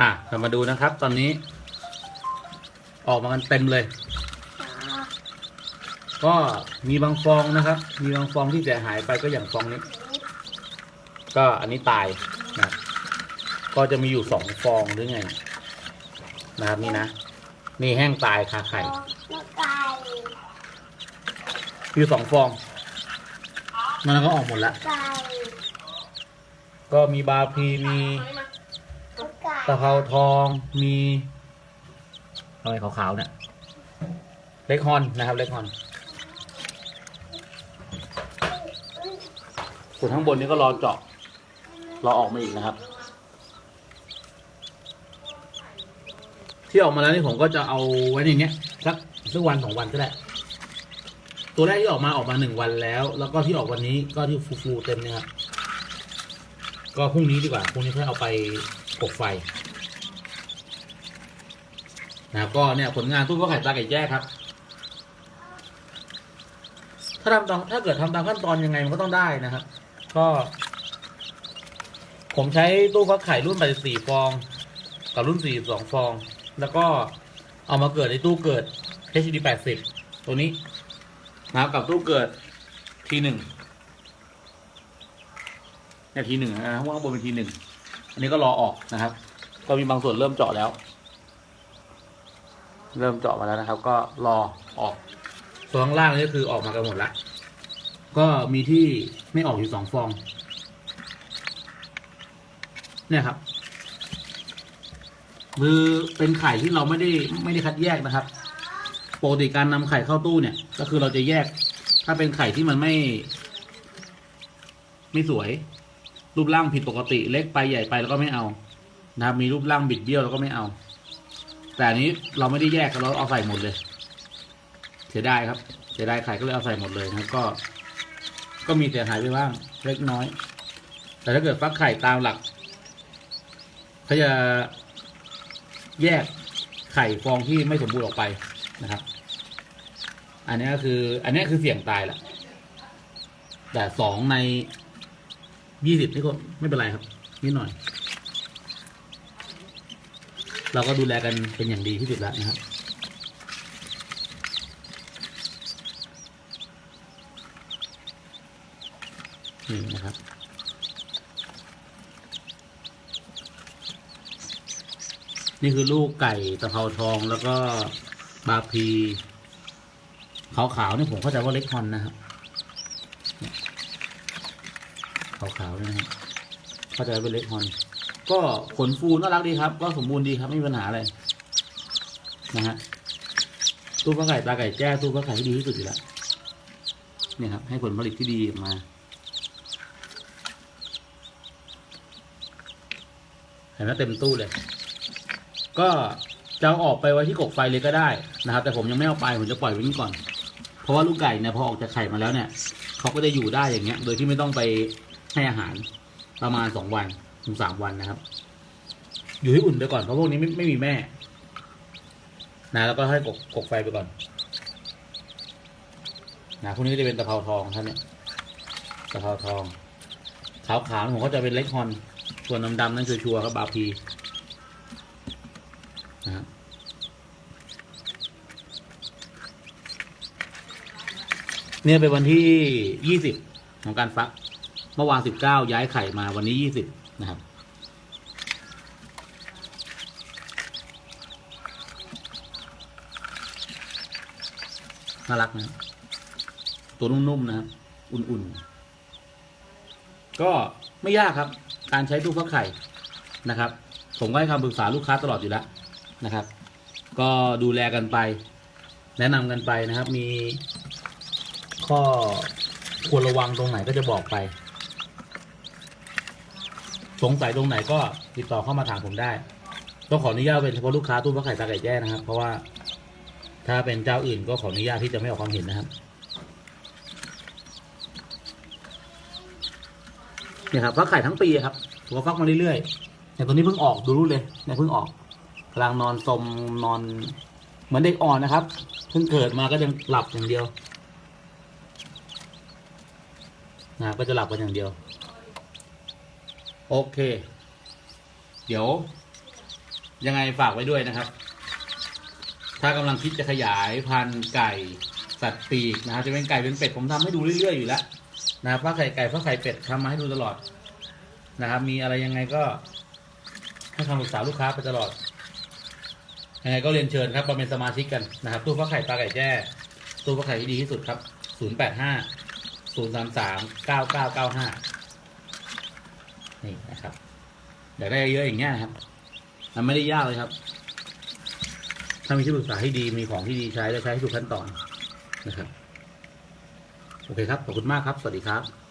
อะเรามาดูนะครับ ตอนนี้ ออกมากันเต็มเลย ก็มีบางฟองนะครับ มีบางฟองที่เสียหายไปก็อย่างฟองนี้ ก็อันนี้ตายนะก็จะมีอยู่สองฟองหรือไงนะครับนี่นะนี่แห้งตายคาไข่แล้วไก่มีอยู่สองฟองมันก็ออกหมดละไก่ก็มีบาพีมีแล้วไก่ ตะเภาทองมีอะไรขาวๆเนี่ยเล็กฮอนนะครับเล็กฮอนส่วนข้างบนนี้ก็รอเจาะรอออกมาอีกนะครับ ที่ออกมาแล้วนี่ผมก็จะเอาไว้ในนี้สักสักวันสองวันก็ได้ตัวแรกที่ออกมาออกมาหนึ่งวันแล้ว แล้วก็ที่ออกวันนี้ก็ที่ฟูๆเต็มเนี่ยครับ ก็พรุ่งนี้ดีกว่าพรุ่งนี้ค่อเอาไปกบไฟนะครับก็เนี่ยผลงานตู้ก็ไข่ปลาไก่แจ้ครับ ถ้าทำตามถ้าเกิดทำตามขั้นตอนยังไงมันก็ต้องได้นะครับ ก็ ผมใช้ตู้ฟักไข่รุ่น84ฟอง กับรุ่น42ฟอง แล้วก็เอามาเกิดในตู้เกิด HD 80ตัวนี้นะครับกับตู้เกิด T1 เนี่ยทีหนึ่งนะข้างบนเป็นทีหนึ่งอันนี้ก็รอออกนะครับ ก็มีบางส่วนเริ่มเจาะแล้ว เริ่มเจาะมาแล้วนะครับ ก็รอออกส่วนข้างล่างนี่คือออกมากันหมดละก็มีที่ไม่ออกอยู่สองฟอง เนี่ยครับคือเป็นไข่ที่เราไม่ได้ไม่ได้คัดแยกนะครับปกติการนำไข่เข้าตู้เนี่ย ก็คือเราจะแยก ถ้าเป็นไข่ที่มันไม่ ไม่สวย รูปร่างผิดปกติ เล็กไปใหญ่ไปแล้วก็ไม่เอานะครับมีรูปร่างบิดเบี้ยวแล้วก็ไม่เอา แต่อันนี้เราไม่ได้แยกเราเอาใส่หมดเลย เสียดายครับ เสียดายไข่ก็เลยเอาใส่หมดเลยนะครับก็ ก็มีเสียหายไปบ้างเล็กน้อย แต่ถ้าเกิดฟักไข่ตามหลักเขาจะแยกไข่ฟองที่ไม่สมบูรณ์ออกไปนะครับ อันนี้ก็คือ อันนี้คือเสี่ยงตายแหละแต่สองใน ยี่สิบนี่ก็ไม่เป็นไรครับ นิดหน่อย เราก็ดูแลกันเป็นอย่างดีที่สุดแล้วนะครับ นี่นะครับนี่คือลูกไก่ตะเภาทองแล้วก็บาพีขาวๆนี่ผมเข้าใจว่าเล็กฮอนนะครับเนี่ย ขาวๆนี่นะครับเข้าใจเป็นเล็กฮอนก็ขนฟูน่ารักดีครับ ก็สมบูรณ์ดีครับไม่มีปัญหาอะไรนะฮะตู้ปลาไก่ปลาไก่แจ้ตู้ปลาไก่ที่ดีที่สุดอยู่แล้วเนี่ยครับ ให้ผลผลิตที่ดีออกมาเห็นไหมเต็มตู้เลย ก็จะออกไปไว้ที่กกไฟเลยก็ได้นะครับ แต่ผมยังไม่เอาไปผมจะปล่อยไว้นี่ก่อน เพราะว่าลูกไก่เนี่ยพอออกจากไข่มาแล้วเนี่ยเขาก็จะอยู่ได้อย่างเงี้ย โดยที่ไม่ต้องไป ให้อาหารประมาณสองวันถึงสามวันนะครับ อยู่ให้อุ่นไปก่อนเพราะพวกนี้ไม่ไม่มีแม่ นะแล้วก็ให้กกกกไฟไปก่อนนะพวกนี้จะเป็นตะเภาทองท่านเนี่ยตะเภาทองขาวๆผมก็จะเป็นเล็กฮอนส่วนดำๆนั่นคือชัวร์ครับบาพีนะครับเนี่ยเป็นวันที่ยี่สิบของการฟัก เมื่อวานสิบเก้าย้ายไข่มาวันนี้ยี่สิบนะครับ น่ารักนะตัวนุ่มๆนะครับ อุ่นๆ ก็ไม่ยากครับ การใช้ตู้ฟักไข่นะครับ ผมก็ให้คำปรึกษาลูกค้าตลอดอยู่แล้วนะครับ ก็ดูแลกันไป แนะนำกันไปนะครับ มีข้อควรระวังตรงไหนก็จะบอกไป สงสัยตรงไหนก็ติดต่อเข้ามาถามผมได้ต้องขออนุญาตเป็นเฉพาะลูกค้าตู้ฟักไข่ตาไก่แจ้นะครับ เพราะว่าถ้าเป็นเจ้าอื่นก็ขออนุญาตที่จะไม่ออกความเห็นนะครับเนี่ยครับฟักไข่ทั้งปีครับผมก็ฟักมาเรื่อยๆแต่ตัวนี้เพิ่งออกดูรู้เลยเนี่ยเพิ่งออกกำลังนอนสมนอน เหมือนเด็กอ่อนนะครับ เพิ่งเกิดมาก็ยังหลับอย่างเดียวนะครับก็จะหลับกันอย่างเดียว โอเค เดี๋ยว ยังไงฝากไว้ด้วยนะครับ ถ้ากำลังคิดจะขยายพันธุ์ไก่สัตว์ปีกนะครับจะเป็นไก่เป็นเป็ดผมทำให้ดูเรื่อยๆอยู่แล้วนะครับฟ้าไข่ไก่ฟ้าไข่เป็ดทำมาให้ดูตลอดนะครับ มีอะไรยังไงก็ให้คำปรึกษาลูกค้าไปตลอดยังไงก็เรียนเชิญครับมาเป็นสมาชิกกันนะครับ ตู้ฟ้าไข่ปลาไก่แจ้ตู้ฟ้าไข่ที่ดีที่สุดครับ 0 8 5 0 3 3 9 9 9 5 นี่นะครับอยากได้เยอะอย่างเงี้ยครับ มันไม่ได้ยากเลยครับ ถ้ามีที่ปรึกษาให้ดีมีของที่ดีใช้และใช้ให้ถูกขั้นตอนนะครับ โอเคครับ ขอบคุณมากครับ สวัสดีครับ